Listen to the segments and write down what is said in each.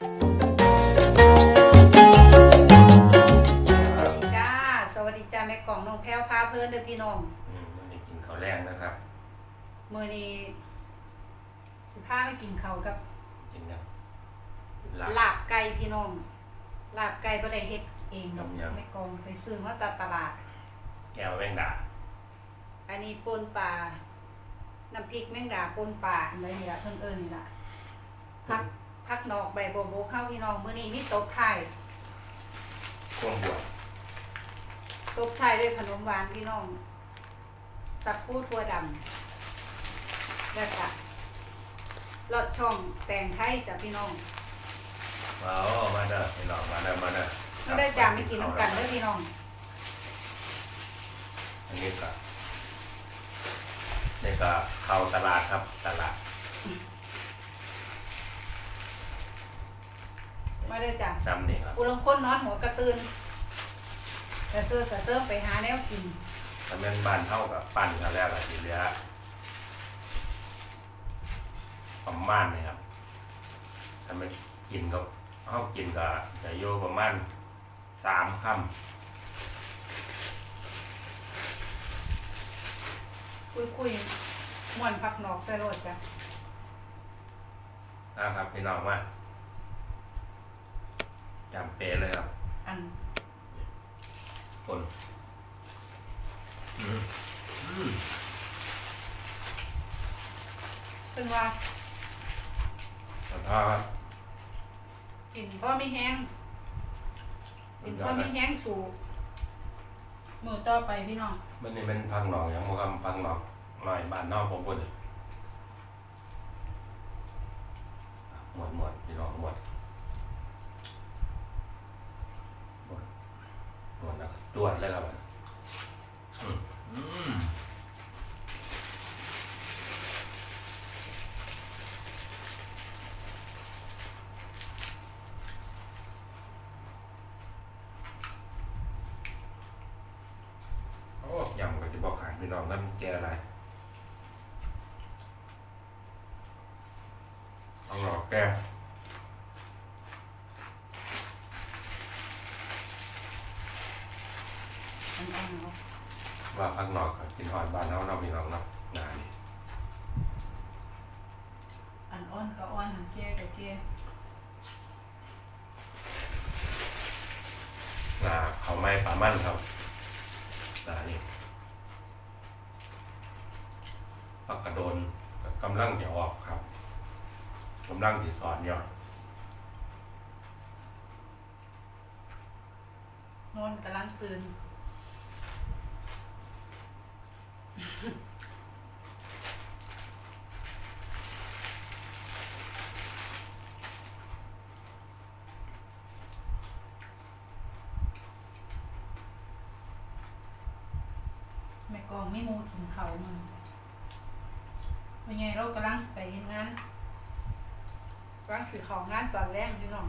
สวัสดีจ้า สวัสดีจ้าแม่กล่องน้องแพ้วพาเพื่อนเด้อพี่น้องอืมวันนี้กินข้าวแรงนะครับ มื้อนี้สิพาไปกินข้าวกับกินยังลาบลาบไก่พี่น้อง ลาบไก่บ่ได้เฮ็ดเองดอกทำยังแม่กล่องไปซื้อมาตามตลาด แก้วแมงดาอันนี้ป่นปลา น้ำพริกแมงดาป่นปลาอันนี้ล่ะเพิ่นเอิ้นนี่ล่ะผัก ผักนอกใบโบโบเข้าพี่น้องมื้อนี้มีตบท้ายควงบวชตบท้ายด้วยขนมหวานพี่น้องสักคูทั่วดำแล้วก็ลอดช่องแตงไทยจ้ะพี่น้องว้าวมาเด้อพี่น้องมาเด้อมาเด้อไม่ได้จ้าไม่กินน้ำกันเด้อพี่น้องอันนี้ก็นี่ก็เข้าตลาดครับตลาด มาได้จ้ะจำนี่ครับอุลงคนนอนหัวกระตือนกระเซิร์กระเซิร์ไปหาแนวกินถ้าเป็นบ้านเท่ากับปั้นกันแล้วละทีเหลือประมาณนี่ครับถ้ามันกินก็เอากินก็จะโยประมาณสามคำคุยคุยม่วนพักนอกใส่รถจ้ะนะครับพี่น้องว่า จำเป๊ะเลยครับอันคนอืมอืมเป็นว่าขอโทษครับกินพ่อไม่แห้งกินพ่อไม่แห้งสูบมือต่อไปพี่น้องมันนี่เป็นพังหนองอย่างโมกำพังหนองหน่อยบ้านนอกผมพูดเลยหมดหมดพี่น้องหมดหมด หมดแล้วตรวจเลยครับอืมอืมโอ้ยำก็จะบอกขายพี่น้องนั่นแกอะไรต้องรอแก อันอ่อนเนาะ ว่าพักนอกกินหอดบ้านเฮาเนาะพี่น้องเนาะงานนี้อันอ่อนก็อ่อนอันแก่ก็แก่งาเขาไม่ปลามั่นครับงานนี้พักกระโดนกำลังจะออกครับกำลังจะสอนยอดนอนกำลังตื่น แม่กองไม่มูถึงเขามันเป็นไงเรากำลังไปงานกำลังสือของงานตอนแรกพี่น้อง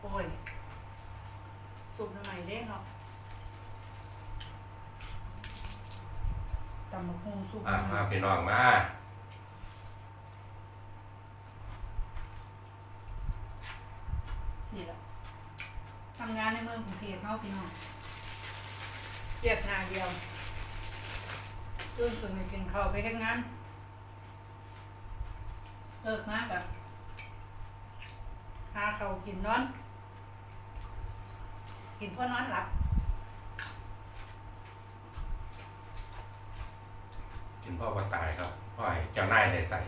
โอ้ยสุกหน่อยเด้เนาะตำมะฮุง สุกหอะน่มาอยพี่น้องมาสิละทำงานในเมืองกรุงเทพเฮาพี่น้องเรียกหน้าเดียวตื่นตื่นไปกินข้าวไปเฮ็ดงานเลิกมากอะหาข้าวกินนอน กินเพ่อนอนหลับ กินพ่อว่าตายครับพ่อให้เจ้านายได้ใส่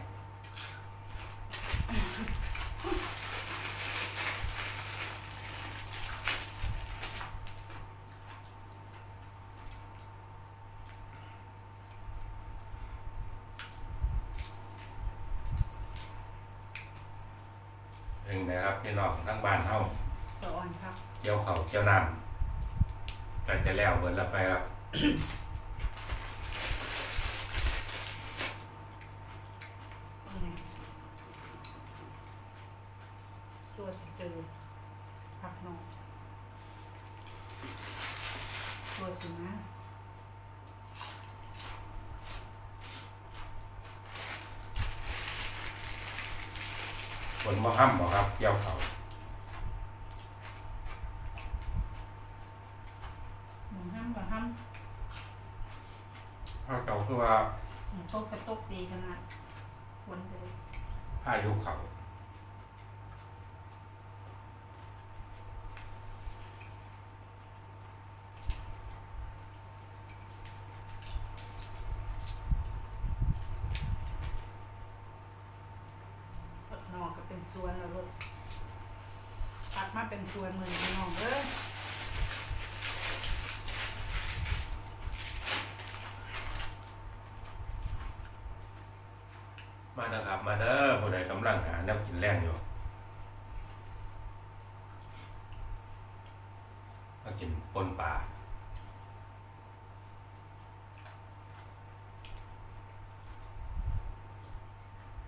เองนะครับพี่น้องทั้งบ้านเฮาตัวอ่อนครับ เจียวเขาวเจียวน้ำก็จะแล้วเบิดแล้วไปครับ อผักนกตัวสินะฝนมาห้มบ่ครับเกี่ยวเขาหมูห้ามกัห้ามภาเก่าคือว่า ตกกระตกดีขนาดฝนเลย พายุเขา สวนแล้วลูกตัดมาเป็นสวนเหมือนน้องเอ้ยมาเด้อครับมาเด้อผู้ใดกำลังหาแนวกินแรงอยู่มากินปนปลา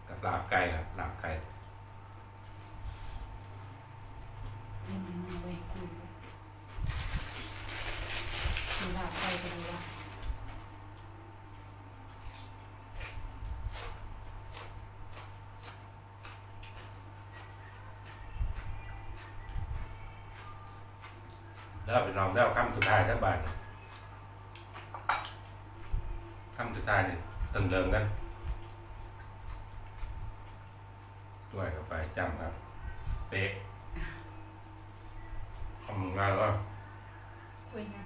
กับลาบไก่ครับลาบไก่ นี่มันมาไว้คุยเลยมีลาบไปกันดีละ แล้วไปลองแล้วคำสุดท้ายทั้งบาทคำสุดท้ายนี่ตึงเริงกันด้วยเข้าไปจำครับ เป๊ะทำงานแล้วคุยนะ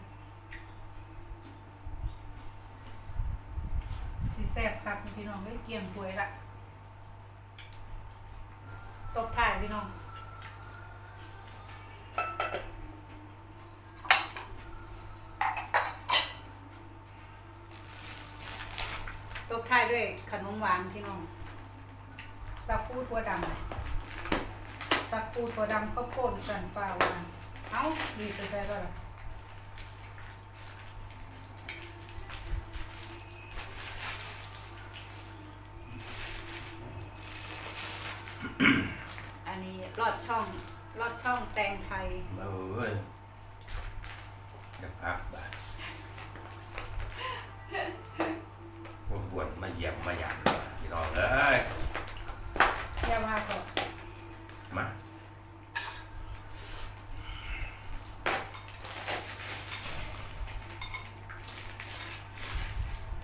สีแซ่บครับพี่น้องเอ้ยเกี่ยงป่วยละตบถ่ายพี่น้อง ตบท้ายด้วยขนมหวานพี่น้องสักคูถั่วดำสักคูถั่วดำข้าวโพดสันปลาหวานเอ้าดีจะได้ป่ะล่ะอันนี้ลอดช่องลอดช่องแตงไทย เอ้ยเดี๋ยวพักบาท บวนๆมาเยี่ยมมาหยามพี่น้องเอ้ยแย่มากก่อนมา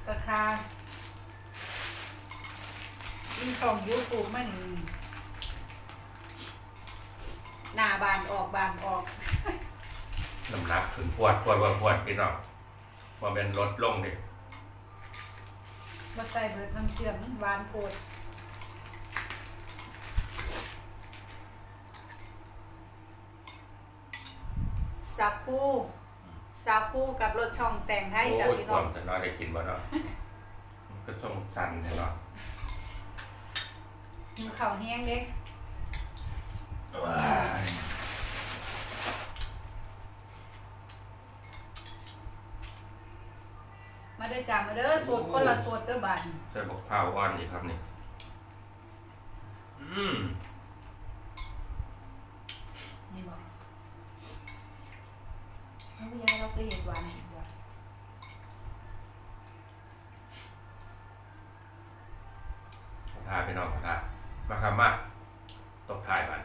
ราคามีของยูทูบมาหนึ่งหน้าบานออกบานออกน้ำหนักขึ้นปวดปวดปวดปวดพี่น้องว่าเป็นลดลงดิ มาใส่เบิดน้ำเชื่อมหวานโพดสับคู่สับคู่กับรสช่องแต่งให้โอ้จากยพี่คน้อวางมจะน้อยได้กินบ่เนาะมันก็ต้องสั่นเนาะมีข่าวแห้งเด็ก ว้ายมาได้อจามาเด้อสวดคนละสวดเด้อบานใส่บอกข้าวอ่อนอีกครับนี่ อืมนี่บอกแล้วพี่ยายเราเคยเห็นหวานอีกบ่ขอทาพี่น้องขอทามาครับมาตบท้ายมัน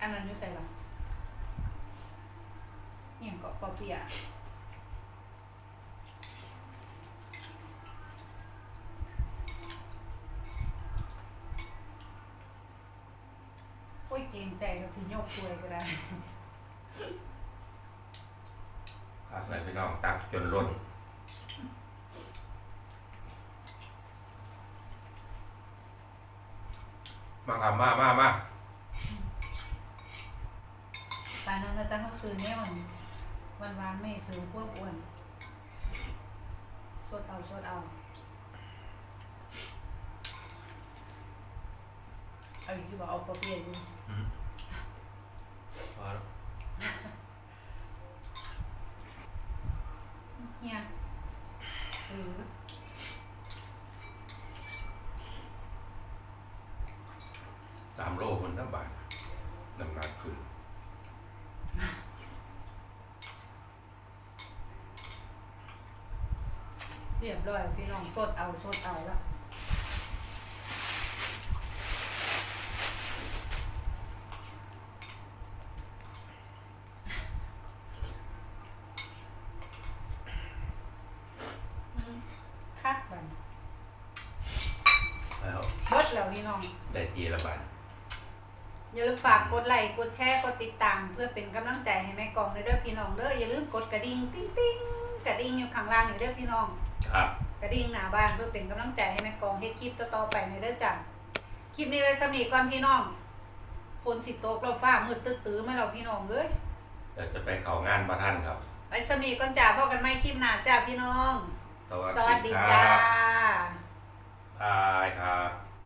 อันนั้นอยู่ใส่หรออหย่างเกาะปอเปียะ ยเกรงใจก็สิยกถ้วยก็ได้ครับเลยพี่น้องตักจนล้นมาครับมามามาตานั้นแล้วแต่เขาซื้อเนี่ยมันวันวานๆไม่ซื้อพวกอ้วนสดเอาสดเอา เอาอีกที่บอกเอาปอเปียะอยู่พอแล้วเฮียหรือสามโลคนละบาทน้ำหนักขึ้นเรียบร้อยพี่น้องสดเอาสดเอาแล้ว ยอรมันอย่าลืมฝากกดไลค์กดแชร์กดติดตาม เพื่อเป็นกำลังใจให้แม่กองเลยด้วพี่น้องเด้ออย่าลืมกดกระดิ่งติ๊งติ๊งกระดิ่งอยู่ข้างล่างอย่าเด้อพี่น้อง ครับ กระดิ่งหน้าบ้านเพื่อเป็นกำลังใจให้แม่กองเฮ็ดคลิปต่อๆไปในเด้อจ้ะคลิปนี้ไว้สมีก่อนพี่น้องฝนสิตกเราฟ้ามืดตึ๊ดตื้อๆมาเราพี่น้องเอ้ยเดี๋ยวจะไปเขางานพระท่านครับ ไว้สมีก่อนจ้าพ่อกันไม่คลิปหน้าจ้าพี่น้อง สวัสดีจ่าบายครับ